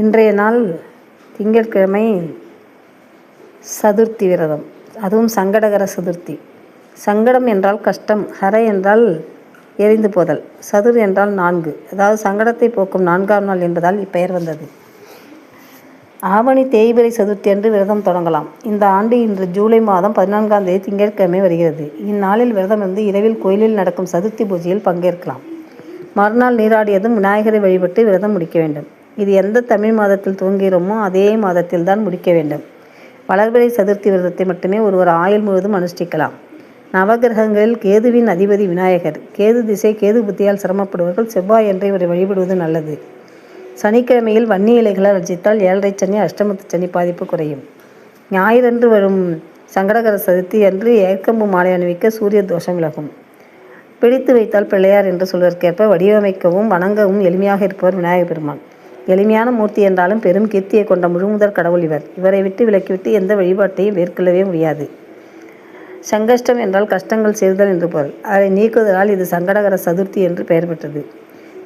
இன்றைய நாள் திங்கட்கிழமை சதுர்த்தி விரதம். அதுவும் சங்கடகர சதுர்த்தி. சங்கடம் என்றால் கஷ்டம் ஹர என்றால் எரிந்து போதல் சதுர் என்றால் நான்கு. அதாவது சங்கடத்தை போக்கும் நான்காம் நாள் என்பதால் இப்பெயர் வந்தது. ஆவணி தேய்பிரை சதுர்த்தி அன்று விரதம் தொடங்கலாம். இந்த ஆண்டு இன்று ஜூலை மாதம் பதினான்காம் தேதி திங்கட்கிழமை வருகிறது. இந்நாளில் விரதம் இருந்து இரவில் கோயிலில் நடக்கும் சதுர்த்தி பூஜையில் பங்கேற்கலாம். மறுநாள் நீராடியதும் விநாயகரை வழிபட்டு விரதம் முடிக்க வேண்டும். இது எந்த தமிழ் மாதத்தில் துவங்குகிறோமோ அதே மாதத்தில் தான் முடிக்க வேண்டும். வளர்பிறை சதுர்த்தி விரதத்தை மட்டுமே ஒருவர் ஆயுள் முழுவதும் அனுஷ்டிக்கலாம். நவகிரகங்களில் கேதுவின் அதிபதி விநாயகர் கேது திசை கேது புத்தியால் சிரமப்படுவர்கள் செவ்வாய் என்று இவரை வழிபடுவது நல்லது. சனிக்கிழமையில் வன்னி இலைகளால் ரசித்தால் ஏழரை சனி அஷ்டமத்து சனி பாதிப்பு குறையும். ஞாயிறன்று வரும் சங்கடகர சதுர்த்தி அன்று ஏற்கம்பு மாலை அணிவிக்க சூரிய தோஷம் விலகும். பிடித்து வைத்தால் பிள்ளையார் என்று சொல்வதற்கேற்ப வடிவமைக்கவும் வணங்கவும் எளிமையாக இருப்பவர் விநாயகர் பெருமான். எளிமையான மூர்த்தி என்றாலும் பெரும் கீர்த்தியை கொண்ட முழுமுதற் கடவுள் இவர். இவரை விட்டு விலக்கிவிட்டு எந்த வழிபாட்டையும் மேற்கொள்ளவே முடியாது. சங்கஷ்டம் என்றால் கஷ்டங்கள் சேர்தல் என்று பொருள். அதை நீக்குவதனால் இது சங்கடகர சதுர்த்தி என்று பெயர் பெற்றது.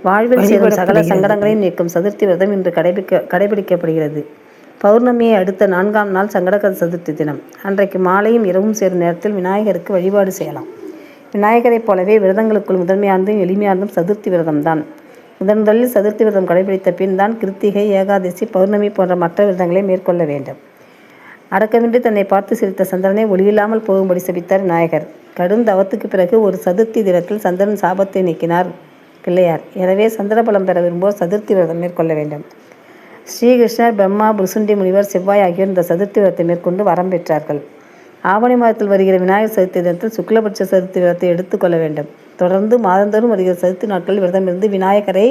வாழ்வில் சேரும் சகல சங்கடங்களையும் நீக்கும் சதுர்த்தி விரதம் இன்று கடைபிடிக்க கடைபிடிக்கப்படுகிறது. பௌர்ணமியை அடுத்த நான்காம் நாள் சங்கடகர சதுர்த்தி தினம். அன்றைக்கு மாலையும் இரவும் சேரும் நேரத்தில் விநாயகருக்கு வழிபாடு செய்யலாம். விநாயகரைப் போலவே விரதங்களுக்குள் முதன்மையானதும் எளிமையானதும் சதுர்த்தி விரதம்தான். முதன் முதலில் சதுர்த்தி விரதம் கடைபிடித்த பின் தான் கிருத்திகை ஏகாதசி பௌர்ணமி போன்ற மற்ற விரதங்களை மேற்கொள்ள வேண்டும். அடக்கமின்றி தன்னை பார்த்து சிரித்த சந்திரனை ஒளியில்லாமல் போகும்படி சபித்தார் நாயகர். கடும் தவத்துக்கு பிறகு ஒரு சதுர்த்தி தினத்தில் சந்திரன் சாபத்தை நீக்கினார் பிள்ளையார். எனவே சந்திரபலம் பெற விரும்புவோர் சதுர்த்தி விரதம் மேற்கொள்ள வேண்டும். ஸ்ரீகிருஷ்ணர் பிரம்மா புருசுண்டி முனிவர் செவ்வாய் ஆகியோர் இந்த சதுர்த்தி விரதத்தை மேற்கொண்டு வரம் பெற்றார்கள். ஆவணி மாதத்தில் வருகிற விநாயகர் சதுர்த்தி தினத்தில் சுக்லபட்ச சதுர்த்தி விரதத்தை எடுத்துக்கொள்ள வேண்டும். தொடர்ந்து மாதந்தோறும் வருகிற சதுர்த்தி நாட்களில் விரதமிருந்து விநாயகரை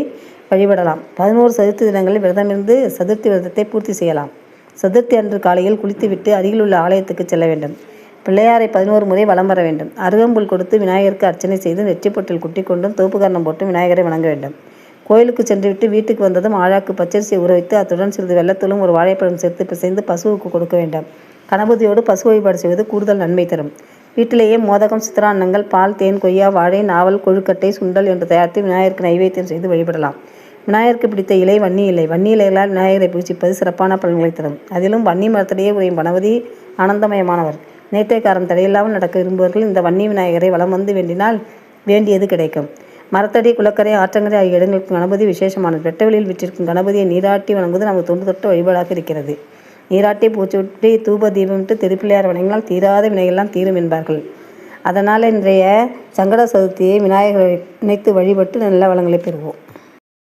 வழிபடலாம். பதினோரு சதுர்த்தி தினங்களில் விரதமிருந்து சதுர்த்தி விரதத்தை பூர்த்தி செய்யலாம். சதுர்த்தி அன்று காலையில் குளித்துவிட்டு அருகிலுள்ள ஆலயத்துக்கு செல்ல வேண்டும். பிள்ளையாரை பதினோரு முறை வலம் வர வேண்டும். அருகம்புல் கொடுத்து விநாயகருக்கு அர்ச்சனை செய்து நெற்றிப்பொட்டில் குட்டி கொண்டும் தோப்புக்கரணம் போட்டு விநாயகரை வணங்க வேண்டும். கோயிலுக்கு சென்றுவிட்டு வீட்டுக்கு வந்ததும் ஆழாக்கு பச்சரிசியை ஊற வைத்து அத்துடன் சிறிது வெள்ளத்தூளும் ஒரு வாழைப்பழம் சேர்த்து பிசைந்து பசுவுக்கு கொடுக்க வேண்டும். கணபதியோடு பசு வழிபாடு செய்வது கூடுதல் நன்மை தரும். வீட்டிலேயே மோதகம் சித்திரான்னங்கள் பால் தேன் கொய்யா வாழை நாவல் கொழுக்கட்டை சுண்டல் என்று தயாரித்து விநாயகருக்கு நைவேத்தியம் செய்து வழிபடலாம். விநாயகருக்கு பிடித்த இலை வன்னி இலை. வன்னி இலைகளால் விநாயகரை பூஜிப்பது சிறப்பான பலன்களை தரும். அதிலும் வன்னி மரத்திலேயே உரையும் கணபதி ஆனந்தமயமானவர். நேற்றைக்காரம் தடையில்லாமல் நடக்க விரும்புவர்கள் இந்த வன்னி விநாயகரை வலம் வந்து வேண்டினால் வேண்டியது கிடைக்கும். மரத்தடி குளக்கரை ஆற்றங்கரை ஆகிய இடங்களுக்கு கணபதி விசேஷமானது. வெட்டவெளியில் விற்றிருக்கும் கணபதியை நீராட்டி வணங்குவது நமக்கு தொண்டு தொட்ட வழிபாடாக இருக்கிறது. நீராட்டி பூச்சூட்டி தூப தீபம்ட்டு திருப்பிள்ளையார் வணங்கினால் தீராத வினைகள்லாம் தீரும் என்பார்கள். அதனால் இன்றைய சங்கட சதுர்த்தியை விநாயகரை நினைத்து வழிபட்டு நல்ல வளங்களை பெறுவோம்.